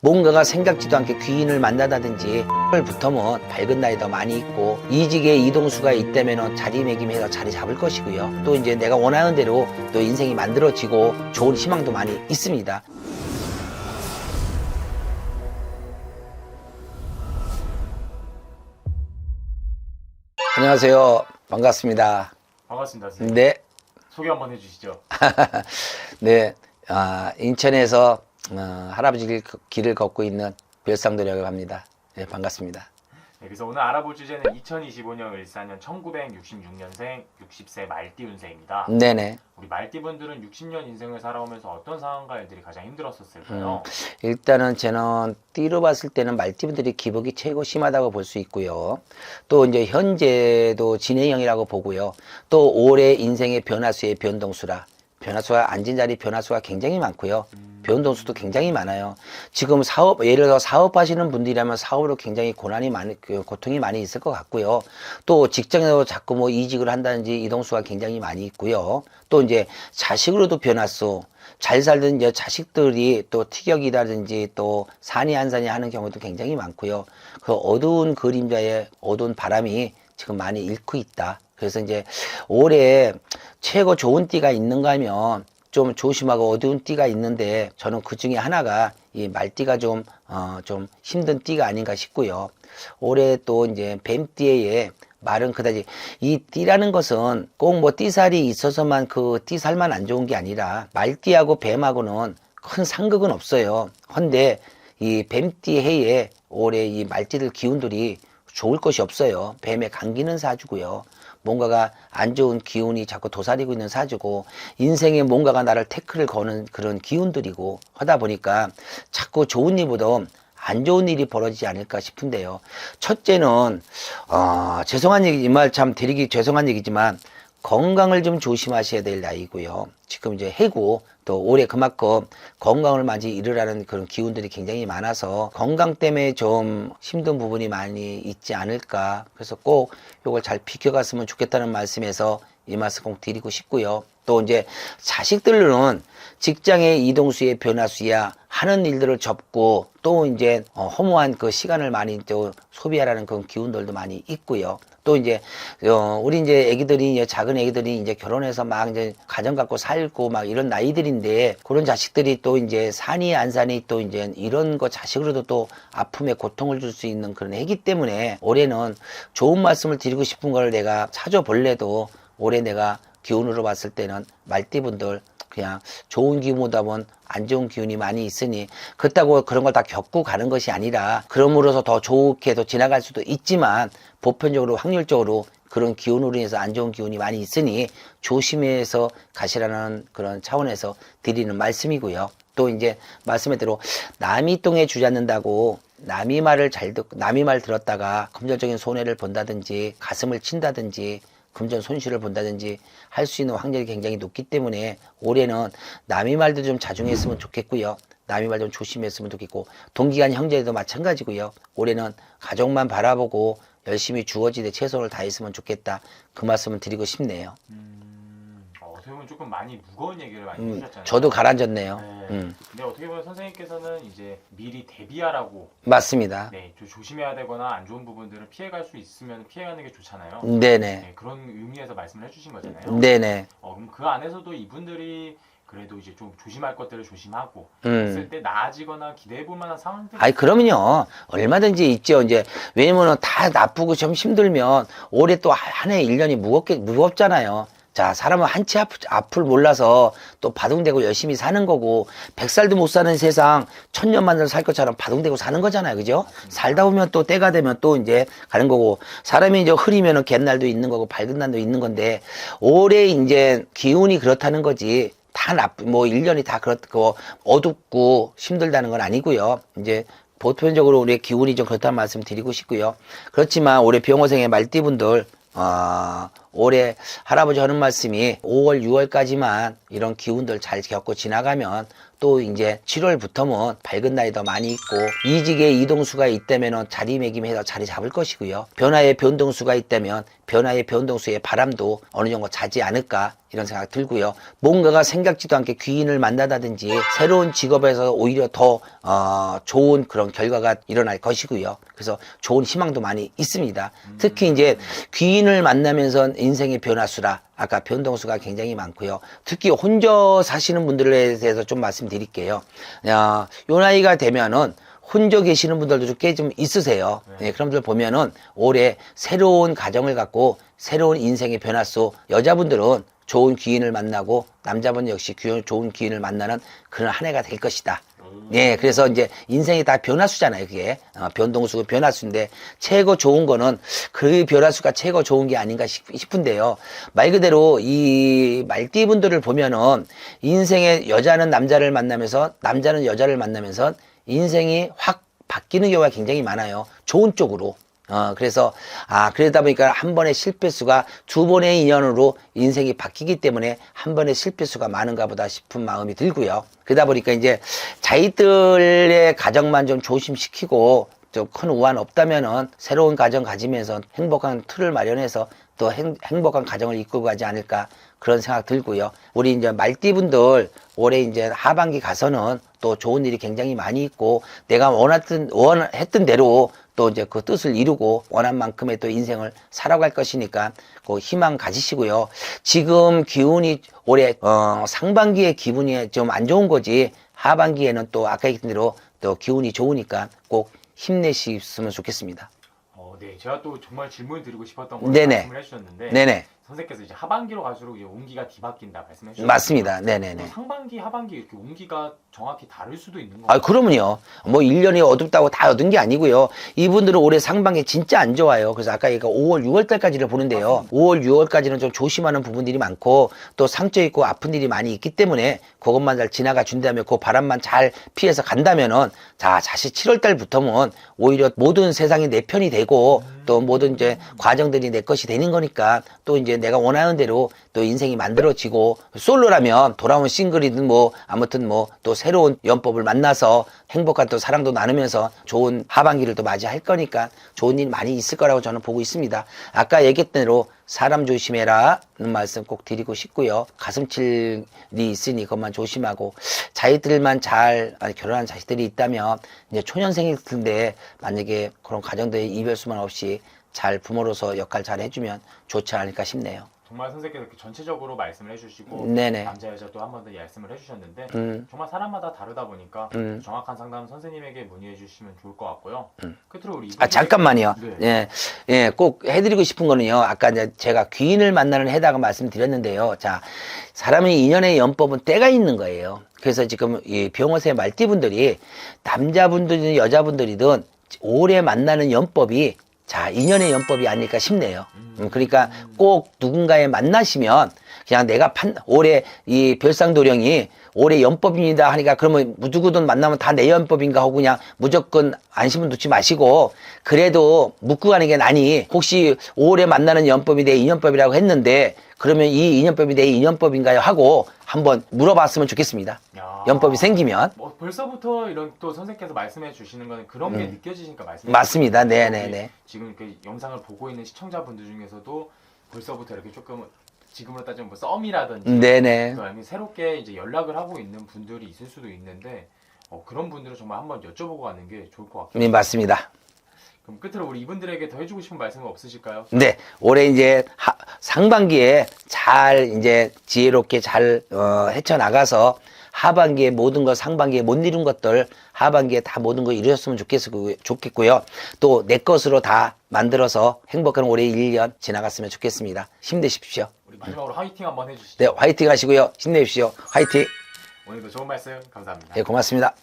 뭔가가 생각지도 않게 귀인을 만나다든지 을 붙으면 밝은 날이 더 많이 있고 이직의 이동수가 있다면 자리매김해서 자리 잡을 것이고요. 또 이제 내가 원하는 대로 또 인생이 만들어지고 좋은 희망도 많이 있습니다. 안녕하세요. 반갑습니다. 반갑습니다. 선생님. 네. 소개 한번 해주시죠. 네, 아, 인천에서 어, 할아버지 길, 길을 걷고 있는 별상도라고 합니다. 네, 반갑습니다. 네, 그래서 오늘 알아볼 주제는 2025년 을사년 1966년생 60세 말띠 운세입니다. 네네. 우리 말띠 분들은 60년 인생을 살아오면서 어떤 상황과 일들이 가장 힘들었었을까요? 일단은 저는 띠로 봤을 때는 말띠 분들이 기복이 최고 심하다고 볼 수 있고요. 또 이제 현재도 진행형이라고 보고요. 또 올해 인생의 변화수의 변동수라. 변화수가 앉은 자리 변화수가 굉장히 많고요. 변동수도 굉장히 많아요. 지금 사업, 예를 들어 사업하시는 분들이라면 사업으로 굉장히 고난이 많이, 그 고통이 많이 있을 것 같고요. 또 직장에서 자꾸 뭐 이직을 한다든지 이동수가 굉장히 많이 있고요. 또 이제 자식으로도 변화수, 잘 살던 이제 자식들이 또 티격이라든지 또 산이 안산이 하는 경우도 굉장히 많고요. 그 어두운 그림자의 어두운 바람이 지금 많이 잃고 있다. 그래서 이제 올해 최고 좋은 띠가 있는가 하면 좀 조심하고 어두운 띠가 있는데 저는 그 중에 하나가 이 말띠가 좀, 어, 좀 힘든 띠가 아닌가 싶고요. 올해 또 이제 뱀띠에 말은 그다지 이 띠라는 것은 꼭 뭐 띠살이 있어서만 그 띠살만 안 좋은 게 아니라 말띠하고 뱀하고는 큰 상극은 없어요. 헌데 이 뱀띠 해에 올해 이 말띠들 기운들이 좋을 것이 없어요. 뱀의 감기는 사주고요. 뭔가가 안 좋은 기운이 자꾸 도사리고 있는 사주고 인생에 뭔가가 나를 태클을 거는 그런 기운들이고 하다 보니까 자꾸 좋은 일보다 안 좋은 일이 벌어지지 않을까 싶은데요. 첫째는 어, 죄송한 얘기 이 말 참 드리기 죄송한 얘기지만 건강을 좀 조심하셔야 될 나이고요. 지금 이제 해고 또 올해 그만큼 건강을 많이 잃으라는 그런 기운들이 굉장히 많아서 건강 때문에 좀 힘든 부분이 많이 있지 않을까. 그래서 꼭 이걸 잘 비켜갔으면 좋겠다는 말씀에서 이 말씀 꼭 드리고 싶고요. 또 이제 자식들로는 직장의 이동수의 변화수야 하는 일들을 접고 또 이제 어, 허무한 그 시간을 많이 또 소비하라는 그런 기운들도 많이 있고요. 또 이제 어, 우리 이제 애기들이 이제 작은 애기들이 이제 결혼해서 막 이제 가정 갖고 살고 막 이런 나이들인데 그런 자식들이 또 이제 산이 안 산이 또 이제 이런 거 자식으로도 또 아픔에 고통을 줄 수 있는 그런 애기 때문에 올해는 좋은 말씀을 드리고 싶은 걸 내가 찾아볼래도 올해 내가 기운으로 봤을 때는 말띠분들 그냥 좋은 기운보다는 안 좋은 기운이 많이 있으니 그렇다고 그런 걸 다 겪고 가는 것이 아니라 그럼으로써 더 좋게 더 지나갈 수도 있지만 보편적으로 확률적으로 그런 기운으로 인해서 안 좋은 기운이 많이 있으니 조심해서 가시라는 그런 차원에서 드리는 말씀이고요. 또 이제 말씀에 대로 남이 똥에 주잡는다고 남이 말을 잘 듣고 남이 말 들었다가 금전적인 손해를 본다든지 가슴을 친다든지 금전 손실을 본다든지 할 수 있는 확률이 굉장히 높기 때문에 올해는 남의 말도 좀 자중했으면 좋겠고요. 남의 말 좀 조심했으면 좋겠고 동기간 형제도 마찬가지고요. 올해는 가족만 바라보고 열심히 주어지되 최선을 다했으면 좋겠다. 그 말씀을 드리고 싶네요. 음, 어, 어떻게 보면 조금 많이 무거운 얘기를 많이 음, 해주셨잖아요. 저도 가라앉았네요. 네. 음, 근데 어떻게 보면 선생님께서는 이제 미리 대비하라고 맞습니다. 네, 좀 조심해야 되거나 안 좋은 부분들을 피해갈 수 있으면 피해가는 게 좋잖아요. 네네. 네, 그런 의미에서 말씀을 해주신 거잖아요. 네네. 어, 그럼 그 안에서도 이분들이 그래도 이제 좀 조심할 것들을 조심하고 음. 했을 때 나아지거나 기대해 볼 만한 상황들이 아이 그러면요 얼마든지 있죠 이제 왜냐면은 다 나쁘고 좀 힘들면 올해 또 한 해 일년이 무겁게 무겁잖아요 자 사람은 한치 앞, 앞을 몰라서 또 바둥대고 열심히 사는 거고 백살도 못 사는 세상 천년만을 살 것처럼 바둥대고 사는 거잖아요 그죠 살다 보면 또 때가 되면 또 이제 가는 거고 사람이 이제 흐리면은 갯날도 있는 거고 밝은 날도 있는 건데 올해 이제 기운이 그렇다는 거지 다 나쁘 뭐 1년이 다 그렇고 어둡고 힘들다는 건 아니고요. 이제 보편적으로 우리의 기운이 좀 그렇다는 말씀 드리고 싶고요. 그렇지만 올해 병호생의 말띠분들 어, 올해 할아버지 하는 말씀이 5월, 6월까지만 이런 기운들 잘 겪고 지나가면 또 이제 7월부터는 밝은 날이 더 많이 있고 이직의 이동수가 있다면 자리매김해서 자리 잡을 것이고요. 변화의 변동수가 있다면 변화의 변동수의 바람도 어느 정도 자지 않을까 이런 생각 들고요. 뭔가가 생각지도 않게 귀인을 만나다든지 새로운 직업에서 오히려 더 어, 좋은 그런 결과가 일어날 것이고요. 그래서 좋은 희망도 많이 있습니다. 특히 이제 귀인을 만나면서 인생의 변화수라 아까 변동수가 굉장히 많고요. 특히 혼자 사시는 분들에 대해서 좀 말씀드릴게요. 야, 요 나이가 되면은 혼자 계시는 분들도 꽤 좀 있으세요. 네, 그런 분들 보면은 올해 새로운 가정을 갖고 새로운 인생의 변화수 여자분들은 좋은 귀인을 만나고 남자분 역시 귀- 좋은 귀인을 만나는 그런 한 해가 될 것이다. 예, 그래서 이제 인생이 다 변화수잖아요, 그게. 어, 변동수고 변화수인데, 최고 좋은 거는 그 변화수가 최고 좋은 게 아닌가 싶, 싶은데요. 말 그대로 이 말띠 분들을 보면은 인생의 여자는 남자를 만나면서, 남자는 여자를 만나면서 인생이 확 바뀌는 경우가 굉장히 많아요. 좋은 쪽으로. 어, 그래서, 아, 그러다 보니까 한 번의 실패수가 두 번의 인연으로 인생이 바뀌기 때문에 한 번의 실패수가 많은가 보다 싶은 마음이 들고요. 그러다 보니까 이제 자기들의 가정만 좀 조심시키고 좀 큰 우한 없다면은 새로운 가정 가지면서 행복한 틀을 마련해서 또 행, 행복한 가정을 이끌고 가지 않을까 그런 생각 들고요. 우리 이제 말띠분들 올해 이제 하반기 가서는 또 좋은 일이 굉장히 많이 있고 내가 원했던 원했던 대로 또 이제 그 뜻을 이루고 원한 만큼의 또 인생을 살아갈 것이니까 그 희망 가지시고요. 지금 기운이 올해 어, 상반기의 기분이 좀 안 좋은 거지 하반기에는 또 아까 얘기했던 대로 또 기운이 좋으니까 꼭 힘내시면 좋겠습니다. 어, 네, 제가 또 정말 질문을 드리고 싶었던 걸 네네. 말씀을 해주셨는데 네네 선생께서 이제 하반기로 갈수록 이제 운기가 뒤바뀐다 말씀해 주셨죠. 맞습니다. 네네네. 상반기, 하반기 이렇게 운기가 정확히 다를 수도 있는 아, 거예요. 그러면요. 뭐 1년이 어둡다고 다 얻은 게 아니고요. 이분들은 올해 상반기 진짜 안 좋아요. 그래서 아까 얘가 5월, 6월 달까지를 보는데요. 5월, 6월까지는 좀 조심하는 부분들이 많고 또 상처 있고 아픈 일이 많이 있기 때문에 그것만 잘 지나가 준다면 그 바람만 잘 피해서 간다면은 자, 다시 7월 달부터는 오히려 모든 세상이 내 편이 되고 또 모든 이제 과정들이 내 것이 되는 거니까 또 이제 내가 원하는 대로 또 인생이 만들어지고 솔로라면 돌아온 싱글이든 뭐 아무튼 뭐 또 새로운 연법을 만나서 행복한 또 사랑도 나누면서 좋은 하반기를 또 맞이할 거니까 좋은 일 많이 있을 거라고 저는 보고 있습니다. 아까 얘기했던 대로 사람 조심해라는 말씀 꼭 드리고 싶고요. 가슴칠이 있으니 그것만 조심하고 자기들만 잘 아니, 결혼한 자식들이 있다면 이제 초년생일 텐데 만약에 그런 가정들의 이별수만 없이 잘 부모로서 역할 잘 해주면 좋지 않을까 싶네요. 정말 선생께서 이렇게 전체적으로 말씀을 해주시고 네네. 남자 여자 또한번 더 말씀을 해주셨는데 음. 정말 사람마다 다르다 보니까 음. 정확한 상담 선생님에게 문의해 주시면 좋을 것 같고요. 끝으로 우리 아, 잠깐만요. 네. 예, 예, 꼭 해드리고 싶은 거는요. 아까 이제 제가 귀인을 만나는 해다가 말씀드렸는데요. 자, 사람의 인연의 연법은 때가 있는 거예요. 그래서 지금 이 병원의 말띠분들이 남자분들이든 여자분들이든 오래 만나는 연법이 자, 인연의 연법이 아닐까 싶네요. 음, 그러니까 꼭 누군가에 만나시면 그냥 내가 판, 올해 이 별상도령이 올해 연법입니다 하니까 그러면 누구든 만나면 다 내 연법인가 하고 그냥 무조건 안심은 놓지 마시고 그래도 묻고 가는 게 나니 혹시 올해 만나는 연법이 내 인연법이라고 했는데 그러면 이 인연법이 내 인연법인가요 하고 한번 물어봤으면 좋겠습니다. 야. 연법이 생기면. 뭐 벌써부터 이런 또 선생께서 말씀해 주시는 거는 그런 게 느껴지니까 말씀 음. 맞습니다. 네네네. 지금 이렇게 영상을 보고 있는 시청자분들 중에서도 벌써부터 이렇게 조금 지금으로 따지면 뭐 썸이라든지 네네. 또 아니면 새롭게 이제 연락을 하고 있는 분들이 있을 수도 있는데 어, 그런 분들은 정말 한번 여쭤보고 가는 게 좋을 것 같아요. 네, 맞습니다. 그럼 끝으로 우리 이분들에게 더 해주고 싶은 말씀은 없으실까요? 네, 올해 이제 하- 상반기에 잘 이제 지혜롭게 잘 어, 헤쳐나가서 하반기에 모든 것 상반기에 못 이룬 것들 하반기에 다 모든 거 이루셨으면 좋겠, 좋겠고요. 또 내 것으로 다 만들어서 행복한 올해 1년 지나갔으면 좋겠습니다. 힘내십시오. 우리 마지막으로 화이팅 한번 해주시죠. 네, 화이팅 하시고요. 힘내십시오. 화이팅. 오늘도 좋은 말씀 감사합니다. 네, 고맙습니다.